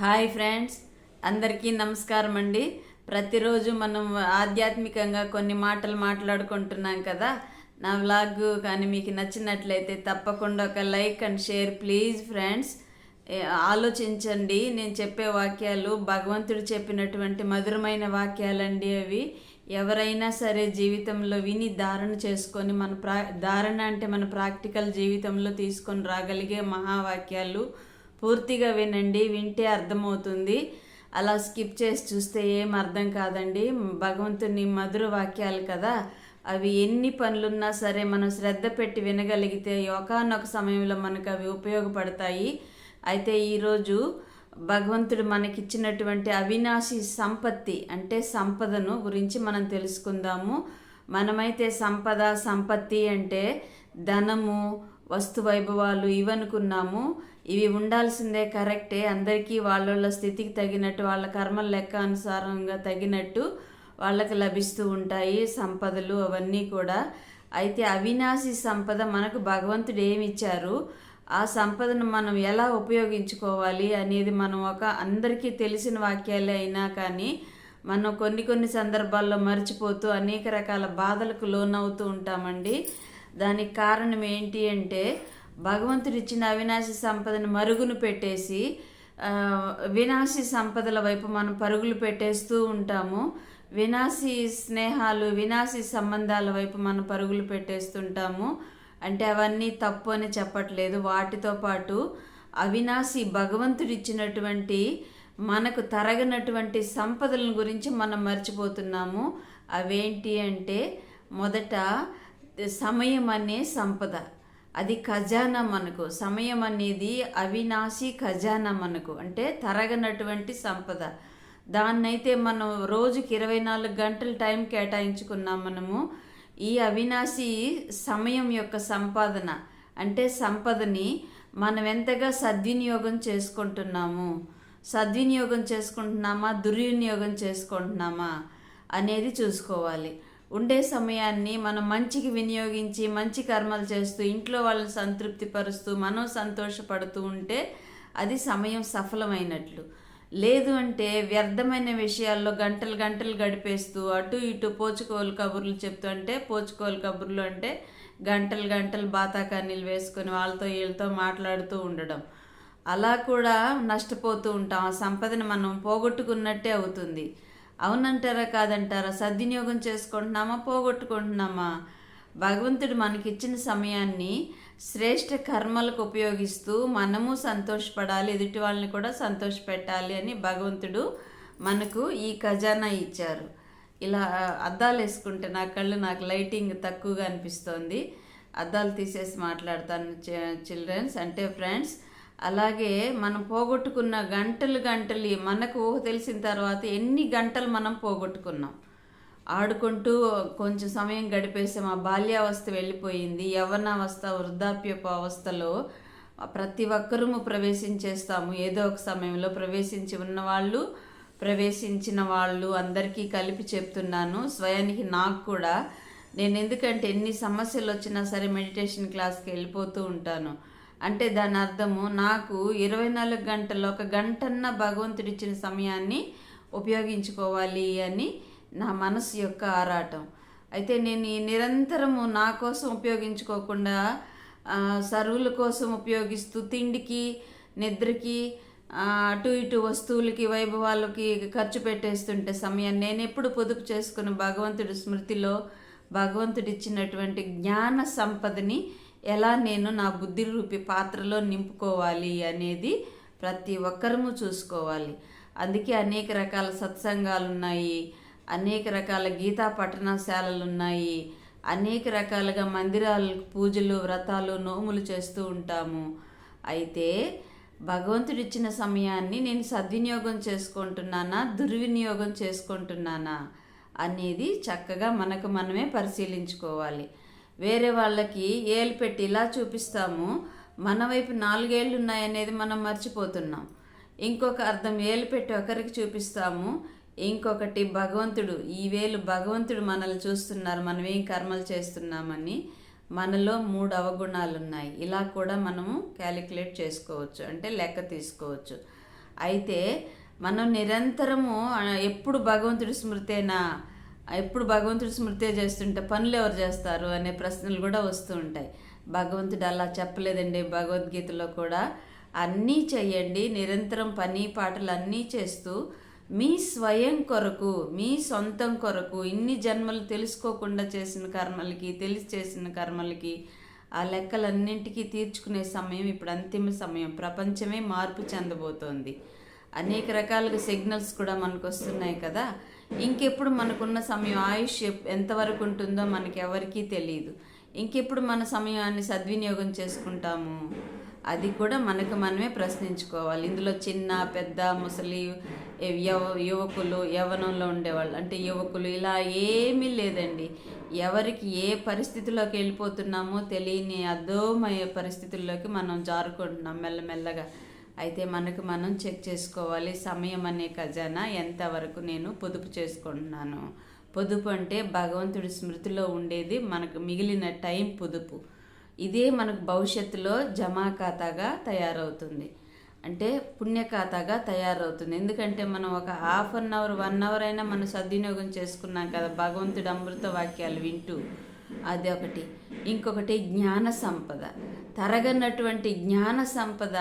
Hi friends అందరికీ నమస్కారం అండి. ప్రతిరోజు మనం ఆధ్యాత్మికంగా కొన్ని మాటలు మాట్లాడుకుంటున్నాం కదా. నా వ్లాగ్ కానీ మీకు నచ్చినట్లయితే తప్పకుండా ఒక like and share please friends. ఆలోచించండి. నేను చెప్పే వాక్యాలు భగవంతుడు చెప్పినటువంటి మధురమైన వాక్యాలండి అవి. ఎవరైనా సరే జీవితంలో విని ధారణ చేసుకొని మన ప్రా ధారణ అంటే మన ప్రాక్టికల్ జీవితంలో తీసుకొని రాగలిగే మహావాక్యాలు. పూర్తిగా వినండి వింటే అర్థమవుతుంది. అలా స్కిప్ చేసి చూస్తే ఏం అర్థం కాదండి. భగవంతుని మధుర వాక్యాలు కదా. అవి ఎన్ని పనులున్నా సరే మనం శ్రద్ధ పెట్టి వినగలిగితే ఒకనొక సమయంలో మనకు అవి ఉపయోగపడతాయి. అయితే ఈరోజు భగవంతుడు మనకిచ్చినటువంటి అవినాశి సంపత్తి అంటే సంపదను గురించి మనం తెలుసుకుందాము. మనమైతే సంపద సంపత్తి అంటే ధనము వస్తు వైభవాలు ఇవనుకున్నాము. ఇవి ఉండాల్సిందే కరెక్టే. అందరికీ వాళ్ళ స్థితికి తగినట్టు వాళ్ళ కర్మల లెక్క అనుసారంగా తగినట్టు వాళ్ళకి లభిస్తూ ఉంటాయి సంపదలు అవన్నీ కూడా. అయితే అవినాశి సంపద మనకు భగవంతుడు ఏమిచ్చారు? ఆ సంపదను మనం ఎలా ఉపయోగించుకోవాలి అనేది మనం ఒక అందరికీ తెలిసిన వాక్యాలే అయినా కానీ మనం కొన్ని కొన్ని సందర్భాల్లో మర్చిపోతూ అనేక రకాల బాధలకు లోనవుతూ ఉంటామండి. దానికి కారణం ఏంటి అంటే భగవంతుడు ఇచ్చిన అవినాశి సంపదను మరుగును పెట్టేసి వినాశి సంపదల వైపు మనం పరుగులు పెట్టేస్తూ ఉంటాము. వినాశీ స్నేహాలు వినాశీ సంబంధాల వైపు మనం పరుగులు పెట్టేస్తుంటాము. అంటే అవన్నీ తప్పు అని చెప్పట్లేదు. వాటితో పాటు అవినాశి భగవంతుడు ఇచ్చినటువంటి మనకు తరగనటువంటి సంపదల గురించి మనం మర్చిపోతున్నాము. అవేంటి అంటే మొదట సమయం అనే సంపద. అది ఖజానా మనకు. సమయం అనేది అవినాశి ఖజానా మనకు. అంటే తరగనటువంటి సంపద. దాన్నైతే మనం రోజుకి ఇరవై నాలుగు గంటలు టైం కేటాయించుకున్నాం మనము. ఈ అవినాశి సమయం యొక్క సంపాదన. అంటే సంపదని మనం ఎంతగా సద్వినియోగం చేసుకుంటున్నాము. సద్వినియోగం చేసుకుంటున్నామా? దుర్వినియోగం చేసుకుంటున్నామా? అనేది చూసుకోవాలి. ఉండే సమయాన్ని మనం మంచికి వినియోగించి మంచి కర్మలు చేస్తూ ఇంట్లో వాళ్ళని సంతృప్తి పరుస్తూ మనం సంతోషపడుతూ ఉంటే అది సమయం సఫలమైనట్లు. లేదు అంటే వ్యర్థమైన విషయాల్లో గంటలు గంటలు గడిపేస్తూ అటు ఇటు పోచుకోలు కబుర్లు చెప్తూ అంటే పోచుకోలు కబుర్లు అంటే గంటలు గంటలు బాతాకానీలు వేసుకొని వాళ్ళతో వీళ్ళతో మాట్లాడుతూ ఉండడం. అలా కూడా నష్టపోతూ ఉంటాం. ఆ సంపదను మనం పోగొట్టుకున్నట్టే అవుతుంది. అవునంటారా కాదంటారా? సద్వినియోగం చేసుకుంటున్నామా? పోగొట్టుకుంటున్నామా? భగవంతుడు మనకిచ్చిన సమయాన్ని శ్రేష్ఠ కర్మలకు ఉపయోగిస్తూ మనము సంతోషపడాలి ఎదుటి వాళ్ళని కూడా సంతోషపెట్టాలి అని భగవంతుడు మనకు ఈ ఖజానా ఇచ్చారు. ఇలా అద్దాలు వేసుకుంటే నా కళ్ళు నాకు లైటింగ్ తక్కువగా అనిపిస్తోంది. అద్దాలు తీసేసి మాట్లాడతాను చిల్డ్రన్స్ అంటే ఫ్రెండ్స్ అలాగే మనం పోగొట్టుకున్న గంటలు గంటలు మనకు ఊహ తెలిసిన తర్వాత ఎన్ని గంటలు మనం పోగొట్టుకున్నాం? ఆడుకుంటూ కొంచెం సమయం గడిపేసాం. ఆ బాల్యావస్థ వెళ్ళిపోయింది. యవనావస్థ వృద్ధాప్యపు అవస్థలో ప్రతి ఒక్కరూ ప్రవేశించేస్తాము. ఏదో ఒక సమయంలో ప్రవేశించి ఉన్నవాళ్ళు ప్రవేశించిన వాళ్ళు అందరికీ కలిపి చెప్తున్నాను. స్వయానికి నాకు కూడా. నేను ఎందుకంటే ఎన్ని సమస్యలు వచ్చినా సరే మెడిటేషన్ క్లాస్కి వెళ్ళిపోతూ ఉంటాను. అంటే దాని అర్థము నాకు ఇరవై నాలుగు గంటల్లో ఒక గంటన్న భగవంతుడు ఇచ్చిన సమయాన్ని ఉపయోగించుకోవాలి అని నా మనసు యొక్క ఆరాటం. అయితే నేను ఈ నిరంతరము నా కోసం ఉపయోగించుకోకుండా సరువుల కోసం ఉపయోగిస్తూ తిండికి నిద్రకి అటు ఇటు వస్తువులకి వైభవాలకి ఖర్చు పెట్టేస్తుంటే సమయాన్ని నేను ఎప్పుడు పొదుపు చేసుకున్న భగవంతుడి స్మృతిలో భగవంతుడిచ్చినటువంటి జ్ఞాన సంపదని ఎలా నేను నా బుద్ధి రూపి పాత్రలో నింపుకోవాలి అనేది ప్రతి ఒక్కరము చూసుకోవాలి. అందుకే అనేక రకాల సత్సంగాలు ఉన్నాయి అనేక రకాల గీతా పఠనశాలలు ఉన్నాయి అనేక రకాలుగా మందిరాలకు పూజలు వ్రతాలు నోములు చేస్తూ ఉంటాము. అయితే భగవంతుడు ఇచ్చిన సమయాన్ని నేను సద్వినియోగం చేసుకుంటున్నానా దుర్వినియోగం చేసుకుంటున్నానా అనేది చక్కగా మనకు మనమే పరిశీలించుకోవాలి. వేరే వాళ్ళకి ఏలు పెట్టి ఇలా చూపిస్తాము. మన వైపు నాలుగేళ్ళు ఉన్నాయనేది మనం మర్చిపోతున్నాం. ఇంకొక అర్థం ఏలు పెట్టి ఒకరికి చూపిస్తాము. ఇంకొకటి భగవంతుడు ఈ వేలు భగవంతుడు మనల్ని చూస్తున్నారు మనం ఏం కర్మలు చేస్తున్నామని. మనలో మూడు అవగుణాలు ఉన్నాయి ఇలా కూడా మనము క్యాలిక్యులేట్ చేసుకోవచ్చు అంటే లెక్క తీసుకోవచ్చు. అయితే మనం నిరంతరము ఎప్పుడు భగవంతుడి స్మృతేనా? ఎప్పుడు భగవంతుడు స్మృతే చేస్తుంటే పనులు ఎవరు చేస్తారు అనే ప్రశ్నలు కూడా వస్తూ ఉంటాయి. భగవంతుడు అలా చెప్పలేదండి భగవద్గీతలో కూడా. అన్నీ చేయండి నిరంతరం పని పాటలు అన్నీ చేస్తూ మీ స్వయం కొరకు మీ సొంతం కొరకు ఇన్ని జన్మలు తెలుసుకోకుండా చేసిన కర్మలకి తెలిసి చేసిన కర్మలకి ఆ లెక్కలన్నింటికీ తీర్చుకునే సమయం ఇప్పుడు అంతిమ సమయం. ప్రపంచమే మార్పు చెందబోతోంది. అనేక రకాలుగా సిగ్నల్స్ కూడా మనకు వస్తున్నాయి కదా. ఇంకెప్పుడు మనకున్న సమయం ఆయుష్ ఎంతవరకు ఉంటుందో మనకి ఎవరికీ తెలియదు ఇంకెప్పుడు మన సమయాన్ని సద్వినియోగం చేసుకుంటాము? అది కూడా మనకు మనమే ప్రశ్నించుకోవాలి. ఇందులో చిన్న పెద్ద ముసలి యవ యువకులు యవనంలో ఉండేవాళ్ళు. అంటే యువకులు ఇలా ఏమీ లేదండి. ఎవరికి ఏ పరిస్థితిలోకి వెళ్ళిపోతున్నామో తెలియని అధోమయ పరిస్థితుల్లోకి మనం జారుకుంటున్నాం మెల్లమెల్లగా. అయితే మనకు మనం చెక్ చేసుకోవాలి. సమయం అనే ఖజానా ఎంతవరకు నేను పొదుపు చేసుకుంటున్నాను? పొదుపు అంటే భగవంతుడి స్మృతిలో ఉండేది మనకు మిగిలిన టైం పొదుపు. ఇదే మనకు భవిష్యత్తులో జమా ఖాతాగా తయారవుతుంది. అంటే పుణ్య ఖాతాగా తయారవుతుంది. ఎందుకంటే మనం ఒక half an hour one hour అయినా మనం సద్వినియోగం చేసుకున్నాం కదా భగవంతుడి అమృత వాక్యాలు వింటూ. అది ఒకటి. ఇంకొకటి జ్ఞాన సంపద. తరగనటువంటి జ్ఞాన సంపద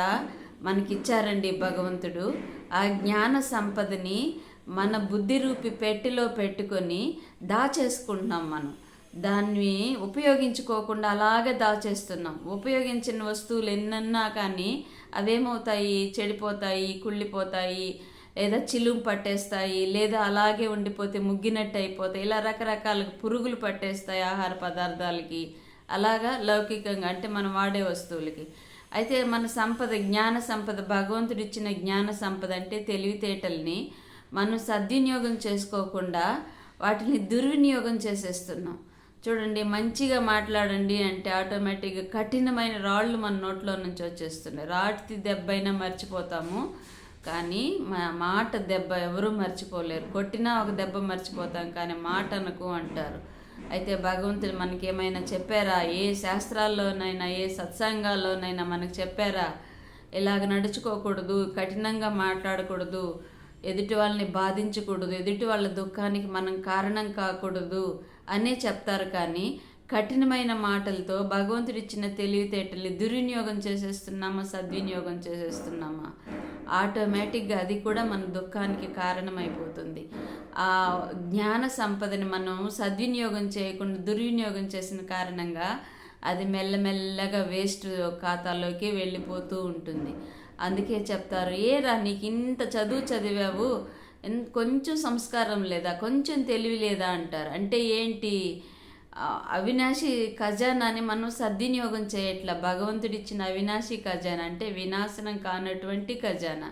మనకిచ్చారండి భగవంతుడు. ఆ జ్ఞాన సంపదని మన బుద్ధి రూపి పెట్టెలో పెట్టుకొని దాచేసుకుంటున్నాం మనం. దాన్ని ఉపయోగించుకోకుండా అలాగే దాచేస్తున్నాం. ఉపయోగించిన వస్తువులు ఎన్నన్నా కానీ అవేమవుతాయి? చెడిపోతాయి కుళ్ళిపోతాయి లేదా చిలుము పట్టేస్తాయి లేదా అలాగే ఉండిపోతే ముగ్గినట్టు అయిపోతాయి. ఇలా రకరకాల పురుగులు పట్టేస్తాయి ఆహార పదార్థాలకి. అలాగా లౌకికంగా అంటే మనం వాడే వస్తువులకి. అయితే మన సంపద జ్ఞాన సంపద భగవంతుడు ఇచ్చిన జ్ఞాన సంపద అంటే తెలివితేటల్ని మనం సద్వినియోగం చేసుకోకుండా వాటిని దుర్వినియోగం చేసేస్తున్నాం. చూడండి మంచిగా మాట్లాడండి అంటే ఆటోమేటిక్గా కఠినమైన రాళ్ళు మన నోట్లో నుంచి వచ్చేస్తున్నాయి. రాటి దెబ్బైనా మర్చిపోతాము కానీ మా మాట దెబ్బ ఎవరూ మర్చిపోలేరు. కొట్టినా ఒక దెబ్బ మర్చిపోతాం కానీ మాట అనకు అంటారు. అయితే భగవంతుడు మనకి ఏమైనా చెప్పారా? ఏ శాస్త్రాల్లోనైనా ఏ సత్సంగాల్లోనైనా మనకు చెప్పారా? ఇలాగ నడుచుకోకూడదు కఠినంగా మాట్లాడకూడదు ఎదుటి వాళ్ళని బాధించకూడదు ఎదుటి వాళ్ళ దుఃఖానికి మనం కారణం కాకూడదు అనే చెప్తారు కానీ కఠినమైన మాటలతో భగవంతుడిచ్చిన తెలివితేటల్ని దుర్వినియోగం చేసేస్తున్నామా సద్వినియోగం చేసేస్తున్నామా? ఆటోమేటిక్గా అది కూడా మన దుఃఖానికి కారణమైపోతుంది. ఆ జ్ఞాన సంపదని మనం సద్వినియోగం చేయకుండా దుర్వినియోగం చేసిన కారణంగా అది మెల్లమెల్లగా వేస్ట్ ఖాతాలోకి వెళ్ళిపోతూ ఉంటుంది. అందుకే చెప్తారు ఏరా నీకు ఇంత చదువు చదివావు? కొంచెం సంస్కారం లేదా? కొంచెం తెలివి లేదా? అంటారు. అంటే ఏంటి? అవినాశి ఖజానాని మనం సద్వినియోగం చేయట్లా. భగవంతుడిచ్చిన అవినాశి ఖజానా అంటే వినాశనం కానటువంటి ఖజానా.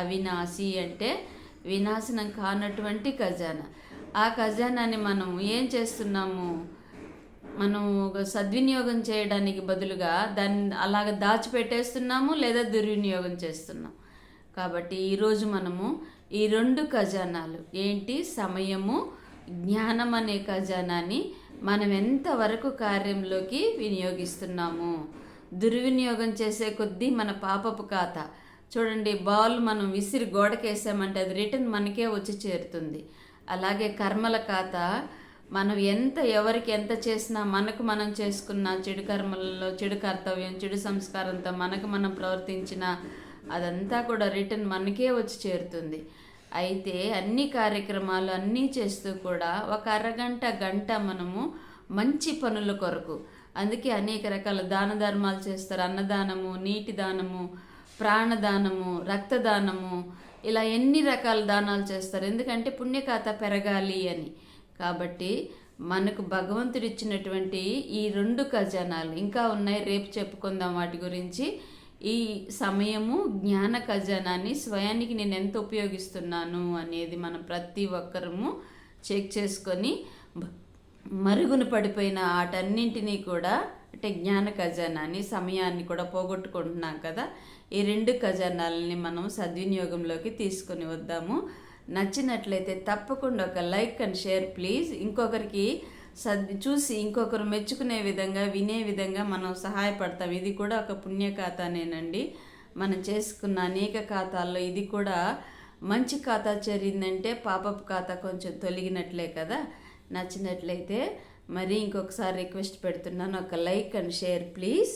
అవినాశి అంటే వినాశనం కానటువంటి ఖజానా. ఆ ఖజానాని మనం ఏం చేస్తున్నాము? మనం ఒక సద్వినియోగం చేయడానికి బదులుగా దాన్ని అలాగ దాచిపెట్టేస్తున్నాము లేదా దుర్వినియోగం చేస్తున్నాం కాబట్టి ఈరోజు మనము ఈ రెండు ఖజానాలు ఏంటి? సమయము జ్ఞానం అనే ఖజానాని మనం ఎంతవరకు కార్యంలోకి వినియోగిస్తున్నాము. దుర్వినియోగం చేసే కొద్దీ మన పాపపు ఖాతా. చూడండి బాల్ మనం విసిరి గోడకేసామంటే అది రిటర్న్ మనకే వచ్చి చేరుతుంది. అలాగే కర్మల ఖాతా మనం ఎంత ఎవరికి ఎంత చేసినా మనకు మనం చేసుకున్న చెడు కర్మలలో చెడు కర్తవ్యం చెడు సంస్కారంతో మనకు మనం ప్రవర్తించిన అదంతా కూడా రిటర్న్ మనకే వచ్చి చేరుతుంది. అయితే అన్ని కార్యక్రమాలు అన్నీ చేస్తూ కూడా ఒక అరగంట గంట మనము మంచి పనుల కొరకు అందుకే అనేక రకాల దాన ధర్మాలు చేస్తారు. అన్నదానము నీటి దానము ప్రాణదానము రక్తదానము ఇలా ఎన్ని రకాల దానాలు చేస్తారు. ఎందుకంటే పుణ్యకాత పెరగాలి అని. కాబట్టి మనకు భగవంతుడిచ్చినటువంటి ఈ రెండు ఖజానాలు ఇంకా ఉన్నాయి. రేపు చెప్పుకుందాం వాటి గురించి. ఈ సమయము జ్ఞాన ఖజానాన్ని స్వయానికి నేను ఎంత ఉపయోగిస్తున్నాను అనేది మనం ప్రతి ఒక్కరము చెక్ చేసుకొని మరుగున పడిపోయిన ఆటన్నింటినీ కూడా అంటే జ్ఞాన ఖజానాన్ని సమయాన్ని కూడా పోగొట్టుకుంటున్నాం కదా. ఈ రెండు ఖజానాలని మనం సద్వినియోగంలోకి తీసుకొని వద్దాము. నచ్చినట్లయితే తప్పకుండా ఒక లైక్ అండ్ షేర్ ప్లీజ్. ఇంకొకరికి సద్ చూసి ఇంకొకరు మెచ్చుకునే విధంగా వినే విధంగా మనం సహాయపడతాం. ఇది కూడా ఒక పుణ్య ఖాతానేనండి మనం చేసుకున్న అనేక ఖాతాల్లో ఇది కూడా మంచి ఖాతా చేరిందంటే పాపపు ఖాతా కొంచెం తొలగినట్లే కదా. నచ్చినట్లయితే మరి ఇంకొకసారి రిక్వెస్ట్ పెడుతున్నాను. ఒక లైక్ అండ్ షేర్ ప్లీజ్.